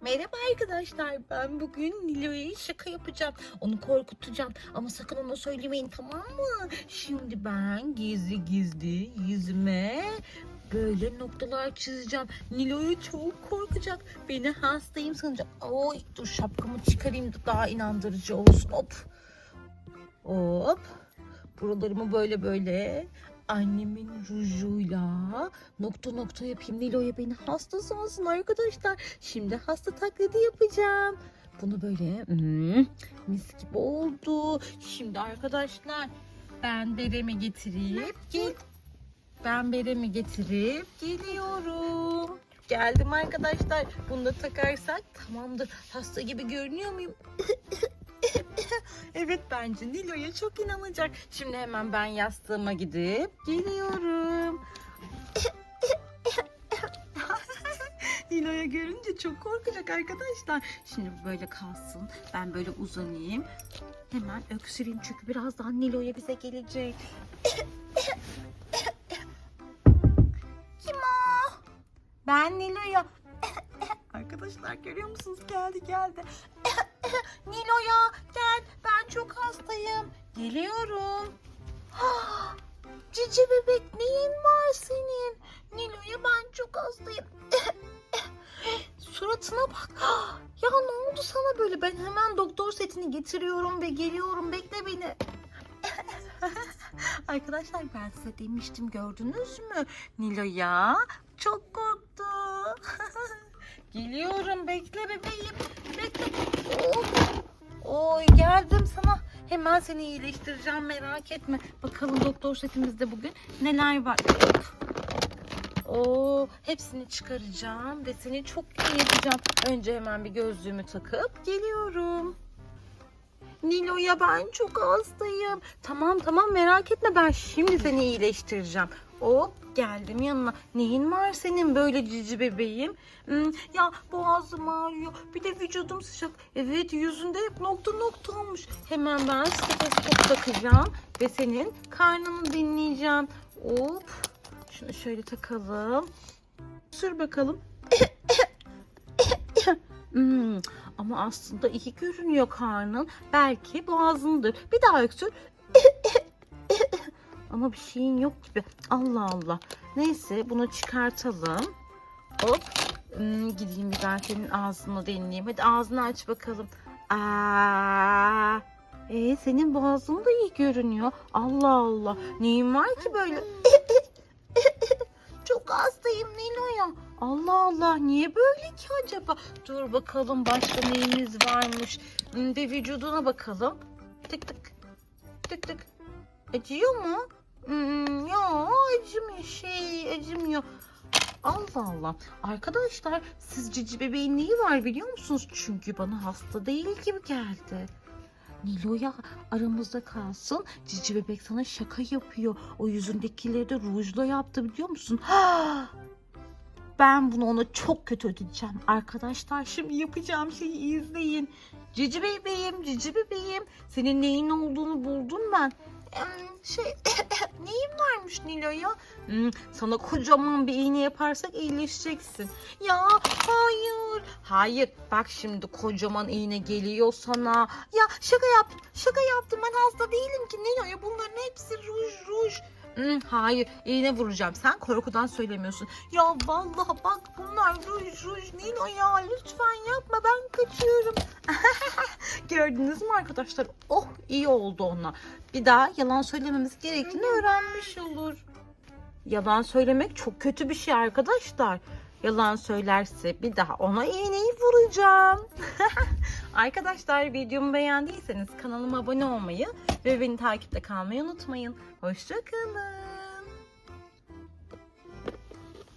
Merhaba arkadaşlar. Ben bugün Nilo'ya şaka yapacağım. Onu korkutacağım. Ama sakın ona söylemeyin tamam mı? Şimdi ben gizli gizli yüzüme böyle noktalar çizeceğim. Nilo'yu çok korkacak. Beni hastayım sanacak. Oy dur şapkamı çıkarayım da daha inandırıcı olsun. Hop. Hop. Buralarımı böyle böyle annemin rujuyla nokta nokta yapayım. Nilo'ya beni hasta sansın arkadaşlar. Şimdi hasta taklidi yapacağım. Bunu böyle hmm, mis gibi oldu. Şimdi arkadaşlar ben beremi getirip gel. Ben beremi getirip geliyorum. Geldim arkadaşlar. Bunu da takarsak tamamdır. Hasta gibi görünüyor muyum? evet bence Nilo'ya çok inanacak. Şimdi hemen ben yastığıma gidip geliyorum. Nilo'ya görünce çok korkacak arkadaşlar. Şimdi böyle kalsın. Ben böyle uzanayım. Hemen öksüreyim çünkü birazdan Nilo'ya bize gelecek. Kim o? Ben Nilo'ya. Arkadaşlar görüyor musunuz? Geldi geldi. Nilo'ya çok hastayım. Geliyorum. Ah, Cici bebek neyin var senin? Nilo'ya ben çok hastayım. Suratına bak. Ah, Ya ne oldu sana böyle? Ben hemen doktor setini getiriyorum ve geliyorum. Bekle beni. Arkadaşlar ben size demiştim gördünüz mü? Nilo'ya çok korktu. Geliyorum bekle bebeğim. Bekle. Oh. Oy geldim sana. Hemen seni iyileştireceğim merak etme. Bakalım doktor setimizde bugün neler var. Oo, hepsini çıkaracağım ve seni çok iyi yapacağım. Önce hemen bir gözlüğümü takıp geliyorum. Nilo'ya ben çok hastayım. Tamam tamam merak etme ben şimdi seni iyileştireceğim. Hop geldim yanına. Neyin var senin böyle cici bebeğim? Hmm, ya boğazım ağrıyor. Bir de vücudum sıcak. Evet yüzünde nokta nokta olmuş. Hemen ben stetoskop takacağım ve senin karnını dinleyeceğim. Hop. Şunu şöyle takalım. Sür bakalım. Hmm, ama aslında iyi görünüyor karnın. Belki boğazındır. Bir daha öksür. Ama bir şeyin yok gibi. Allah Allah. Neyse bunu çıkartalım. Hop. Hmm, gideyim bir ben senin ağzını deneyeyim. Hadi ağzını aç bakalım. Aa. Ee, senin boğazın da iyi görünüyor. Allah Allah. Neyin var ki böyle? Çok hastayım Nilo'ya. Allah Allah niye böyle ki acaba? Dur bakalım başka neyimiz varmış. Hmm, Bir vücuduna bakalım. Tık tık. Tık tık. Acıyor mu? Hmm, ya acımıyor şey acımıyor. Allah Allah. Arkadaşlar siz cici bebeğin neyi var biliyor musunuz? Çünkü bana hasta değil gibi geldi. Nilo'ya aramızda kalsın. Cici bebek sana şaka yapıyor. O yüzündekileri de rujla yaptı biliyor musun? Ben bunu ona çok kötü ödeyeceğim. Arkadaşlar şimdi yapacağım şeyi izleyin. Cici bebeğim, cici bebeğim. Senin neyin olduğunu buldum ben. Şey, neyin varmış Nilo'ya? Hmm, sana kocaman bir iğne yaparsak iyileşeceksin. Ya hayır. Hayır. Bak şimdi kocaman iğne geliyor sana. Ya şaka yaptım. Şaka yaptım. Ben hasta değilim ki. Nilo'ya bunların hepsi ruj ruj. Hmm, hayır iğne vuracağım. Sen korkudan söylemiyorsun. Ya vallahi bak bunlar ruj ruj Nilo ya lütfen yapma ben kaçıyorum. Gördünüz mü arkadaşlar? Oh iyi oldu ona. Bir daha yalan söylememiz gerektiğini öğrenmiş olur. Yalan söylemek çok kötü bir şey arkadaşlar. Yalan söylerse bir daha ona iğneyi vuracağım. arkadaşlar videomu beğendiyseniz kanalıma abone olmayı ve beni takipte kalmayı unutmayın. Hoşçakalın.